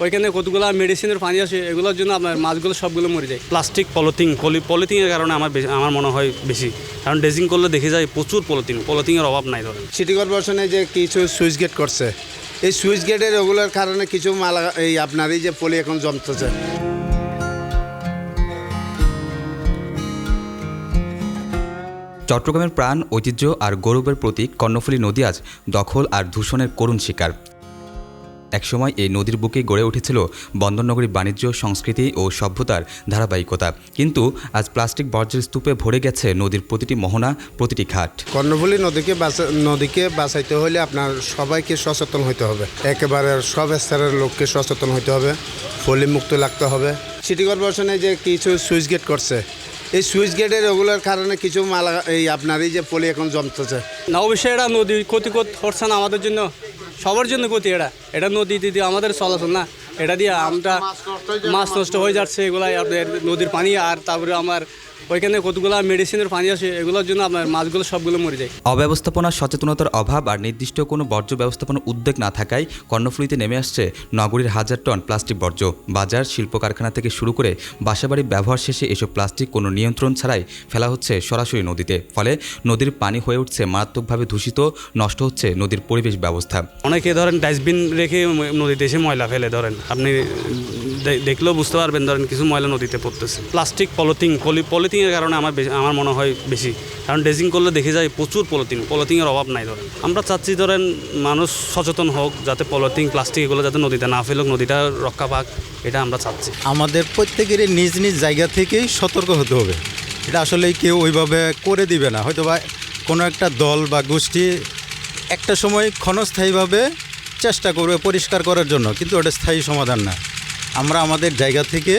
ওইখানে কতগুলো মেডিসিনের পানি আছে এগুলোর জন্য আপনার মাছগুলো সবগুলো মরে যায়। প্লাস্টিক পলিথিন পলি পলিথিনের কারণে আমার বেশি- আমার মনে হয় বেশি। কারণ ড্রেজিং করলে দেখে যায় প্রচুর পলিথিন পলিথিনের অভাব নাই ধরেন। সিটি কর্পোরেশনে যে কিছু সুইচ গেট করছে এই সুইচ গেটের ওগুলোর কারণে কিছু মালা এই আপনার এই যে পলি এখন জমতেছে। চট্টগ্রামের প্রাণ ঐতিহ্য আর গৌরবের প্রতীক কর্ণফুলী নদী আজ দখল আর দূষণের করুণ শিকার। একসময় এই নদীর বুকে গড়ে উঠেছিল বন্দরনগরী বাণিজ্য সংস্কৃতি ও সভ্যতার ধারাবাহিকতা। কিন্তু আজ প্লাস্টিক বর্জ্যের স্তূপে ভরে গেছে নদীর প্রতিটি মোহনা প্রতিটি ঘাট। কর্ণফুলী নদীকে নদীকে বাঁচাইতে হলে আপনার সবাইকে সচেতন হতে হবে। একেবারে সব স্তরের লোককে সচেতন হতে হবে পলি মুক্ত লাগতে হবে। সিটি কর্পোরেশনে যে কিছু সুইচ গেট করছে এই সুইচ গেটের ওগুলোর কারণে কিছু মালা এই আপনার এই যে পলি এখন জমতেছে। না অবশ্যই এটা নদী ক্ষতি করছে না আমাদের জন্য। সবার জন্য ক্ষতি এটা। এটা নদী দিদি আমাদের চলাচল না। এটা দিয়ে আমরা মাছ নষ্ট হয়ে যাচ্ছে। এগুলাই আপনার নদীর পানি আর তারপরে আমার ওইখানে কতগুলো মেডিসিনের পানি আছে এগুলোর জন্য আপনার মাছগুলো সবগুলো মরে যায়। অব্যবস্থাপনা সচেতনতার অভাব আর নির্দিষ্ট কোনো বর্জ্য ব্যবস্থাপনা উদ্যোগ না থাকায় কর্ণফুলীতে নেমে আসছে নগরীর হাজার টন প্লাস্টিক বর্জ্য। বাজার শিল্প কারখানা থেকে শুরু করে বাসাবাড়ি ব্যবহার শেষে এসব প্লাস্টিক কোনো নিয়ন্ত্রণ ছাড়াই ফেলা হচ্ছে সরাসরি নদীতে। ফলে নদীর পানি হয়ে উঠছে মারাত্মকভাবে দূষিত নষ্ট হচ্ছে নদীর পরিবেশ ব্যবস্থা। অনেকে ধরেন ডাস্টবিন রেখে নদীতে এসে ময়লা ফেলে ধরেন। আপনি দেখলেও বুঝতে পারবেন, ধরেন কিছু ময়লা নদীতে পড়তেছে। প্লাস্টিক পলিথিন পলি পলিথিনের কারণে আমার আমার মনে হয় বেশি। কারণ ড্রেজিং করলে দেখে যায় প্রচুর পলিথিন পলিথিনের অভাব নাই ধরেন। আমরা চাচ্ছি ধরেন মানুষ সচেতন হোক, যাতে পলিথিন প্লাস্টিক এগুলো যাতে নদীতে না ফেলুক, নদীটা রক্ষা পাক, এটা আমরা চাচ্ছি। আমাদের প্রত্যেকেরই নিজ নিজ জায়গা থেকেই সতর্ক হতে হবে। এটা আসলে কেউ ওইভাবে করে দিবে না। হয়তো বা কোনো একটা দল বা গোষ্ঠী একটা সময় ক্ষণস্থায়ীভাবে চেষ্টা করবে পরিষ্কার করার জন্য, কিন্তু ওটা স্থায়ী সমাধান না। আমরা আমাদের জায়গা থেকে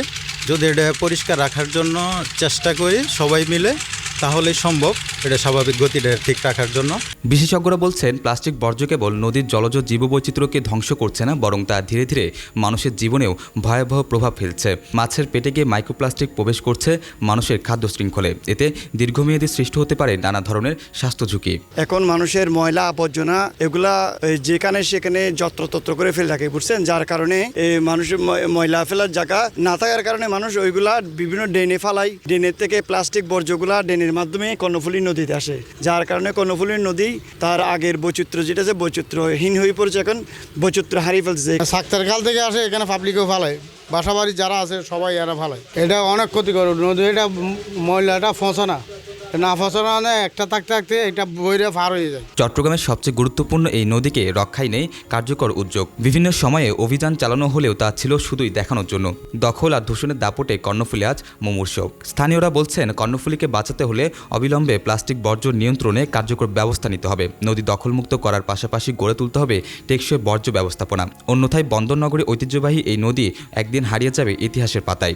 যদি এটা পরিষ্কার রাখার জন্য চেষ্টা করি সবাই মিলে তাহলে সম্ভব। এটা স্বাভাবিক গতিটা ঠিক রাখার জন্য। বিশেষজ্ঞরা বলছেন প্লাস্টিক বর্জ্য কেবল নদীর জলজ জীববৈচিত্র্যকে ধ্বংস করছে না বরং তা ধীরে ধীরে মানুষের জীবনেও ভয়াবহ প্রভাব ফেলছে। মাছের পেটে গিয়ে মাইক্রোপ্লাস্টিক প্রবেশ করছে মানুষের খাদ্য শৃঙ্খলে। এতে দীর্ঘমেয়াদী সৃষ্টি হতে পারে নানা ধরনের স্বাস্থ্য ঝুঁকি। এখন মানুষের ময়লা আবর্জনা এগুলা যেখানে সেখানে যত্রতত্র করে ফেলে থাকে বুঝছেন? যার কারণে এই মানুষের ময়লা ফেলার জায়গা না থাকার কারণে মানুষ ওইগুলা বিভিন্ন ড্রেনে ফালাই। ড্রেনের থেকে প্লাস্টিক বর্জ্যগুলা ড্রেনের মাধ্যমে কর্ণফুলী নদীতে আসে। যার কারণে কর্ণফুলী নদী তার আগের বৈচিত্র্য যেটা আছে বৈচিত্র্যহীন হয়ে পড়ছে এখন, বৈচিত্র্য হারিয়ে ফেলছে। সাক্তার কাল থেকে আসে, এখানে পাবলিকও ভালো বাসা বাড়ি যারা আছে, সবাই এরা ফালায়। এটা অনেক ক্ষতিকর। নদী এটা ময়লাটা ফসে না। চট্টগ্রামের সবচেয়ে গুরুত্বপূর্ণ এই নদীকে রক্ষায় নেই কার্যকর উদ্যোগ। বিভিন্ন সময়ে অভিযান চালানো হলেও তা ছিল শুধুই দেখানোর জন্য। দখল আর দূষণের দাপটে কর্ণফুলী আজ মুমূর্ষ স্থানীয়রা বলছেন, কর্ণফুলীকে বাঁচাতে হলে অবিলম্বে প্লাস্টিক বর্জ্য নিয়ন্ত্রণে কার্যকর ব্যবস্থা নিতে হবে। নদী দখলমুক্ত করার পাশাপাশি গড়ে তুলতে হবে টেকসই বর্জ্য ব্যবস্থাপনা। অন্যথায় বন্দরনগরী ঐতিহ্যবাহী এই নদী একদিন হারিয়ে যাবে ইতিহাসের পাতায়।